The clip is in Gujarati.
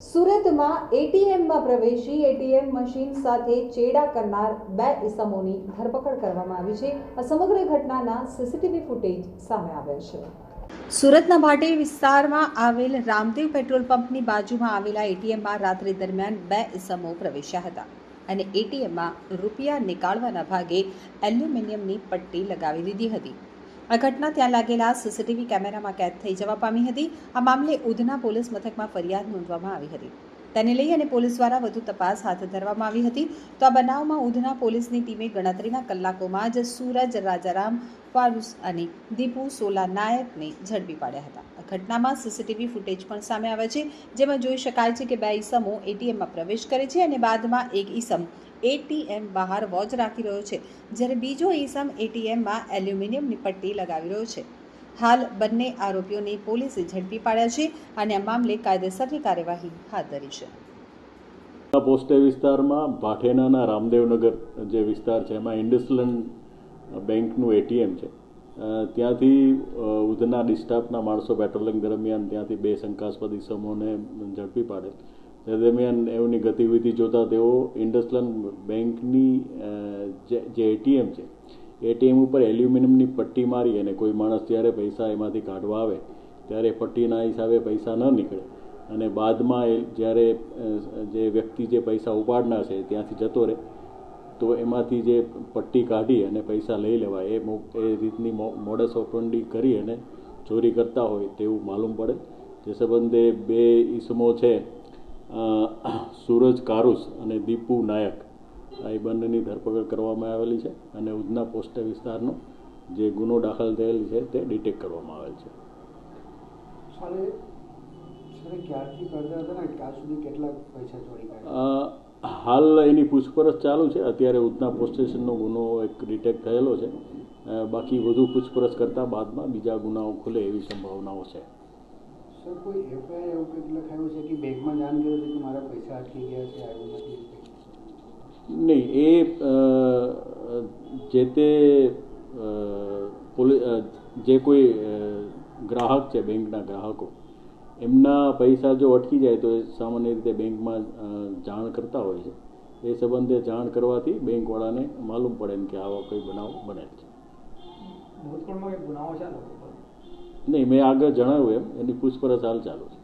સુરતમાં એટીએમમાં પ્રવેશી એટીએમ મશીન સાથે ચેડા કરનાર બે ઇસમોની ધરપકડ કરવામાં આવી છે. આ સમગ્ર ઘટનાના સીસીટીવી ફૂટેજ સામે આવ્યા છે. સુરતના ભાટે વિસ્તારમાં આવેલ રામદેવ પેટ્રોલ પંપની બાજુમાં આવેલા એટીએમમાં રાત્રિ દરમિયાન બે ઇસમો પ્રવેશ્યા હતા અને એટીએમમાં રૂપિયા નીકાળવાના ભાગે એલ્યુમિનિયમની પટ્ટી લગાવી દીધી હતી. આ ઘટના ત્યાં લાગેલા સીસીટીવી કેમેરામાં કેદ થઈ જવા પામી હતી. આ મામલે ઉધના પોલીસ મથકમાં ફરિયાદ નોંધવામાં આવી હતી. તેને લઈ અને પોલીસ દ્વારા વધુ તપાસ હાથ ધરવામાં આવી હતી. તો આ બનાવમાં ઉધના પોલીસની ટીમે ગણતરીના કલાકોમાં જ સૂરજ, રાજારામ ફારુસ અને દીપુ સોલા નાયકને ઝડપી પાડ્યા હતા. આ ઘટનામાં સીસીટીવી ફૂટેજ પણ સામે આવે છે, જેમાં જોઈ શકાય છે કે બે ઈસમો એટીએમમાં પ્રવેશ કરે છે અને બાદમાં એક ઈસમ એટીએમ બહાર વોચ રાખી રહ્યો છે, જ્યારે બીજો ઈસમ એટીએમમાં એલ્યુમિનિયમની પટ્ટી લગાવી રહ્યો છે. હાલ બંને આરોપીઓને પોલીસે ઝડપી પાડ્યા છે અને આ મામલે કાયદેસરની કાર્યવાહી હાથ ધરી છે. પોસ્ટે વિસ્તારમાં ભાઠેનાના રામદેવનગર જે વિસ્તાર છે, એમાં ઇન્ડસલન્ડ બેંકનું એટીએમ છે. ત્યાંથી ઉધના ડિસ્ટાફના માણસો પેટ્રોલિંગ દરમિયાન ત્યાંથી બે શંકાસ્પદ ઇસમોને ઝડપી પાડેલ તે દરમિયાન એમની ગતિવિધિ જોતા તેઓ ઇન્ડસલન્ડ બેંકની જે એટીએમ છે એટીએમ ઉપર એલ્યુમિનિયમની પટ્ટી મારી અને કોઈ માણસ જ્યારે પૈસા એમાંથી કાઢવા આવે, ત્યારે પટ્ટીના હિસાબે પૈસા ન નીકળે. અને બાદમાં એ જ્યારે જે વ્યક્તિ જે પૈસા ઉપાડનાર છે ત્યાંથી જતો રહે, તો એમાંથી જે પટ્ટી કાઢી અને પૈસા લઈ લેવાય, એ એ રીતની મોડસ ઓપરંડી કરી અને ચોરી કરતા હોય તેવું માલુમ પડે. જે સંબંધે બે ઈસમો છે સૂરજ કારુસ અને દીપુ નાયક. આ બંનેની ધરપકડ કરવામાં આવેલી છે અને ઉધના પોસ્ટ વિસ્તારનો જે ગુનો દાખલ થયેલ છે તે ડિટેક્ટ કરવામાં આવેલ છે. હાલ એની પૂછપરછ ચાલુ છે. અત્યારે ઉધના પોસ્ટ સ્ટેશનનો ગુનો એક ડિટેક્ટ થયેલો છે. બાકી વધુ પૂછપરછ કરતાં બાદમાં બીજા ગુનાઓ ખુલે એવી સંભાવનાઓ છે. સર કોઈ એફઆઈઆર એવું કંઈક લખાયું છે કે બેંકમાં જાણ કર્યું છે કે મારા પૈસા અટકી ગયા છે આવ્યું નથી? નહીં એ જે તે જે કોઈ ગ્રાહક છે બેંકના ગ્રાહકો એમના પૈસા જો અટકી જાય તો એ સામાન્ય રીતે બેંકમાં જાણ કરતા હોય છે. એ સંબંધે જાણ કરવાથી બેંકવાળાને માલુમ પડે ને કે આવા કોઈ બનાવ બનેલ છે? નહીં મેં આગળ જણાવ્યું એમ એની પૂછપરછ હાલ ચાલુ છે.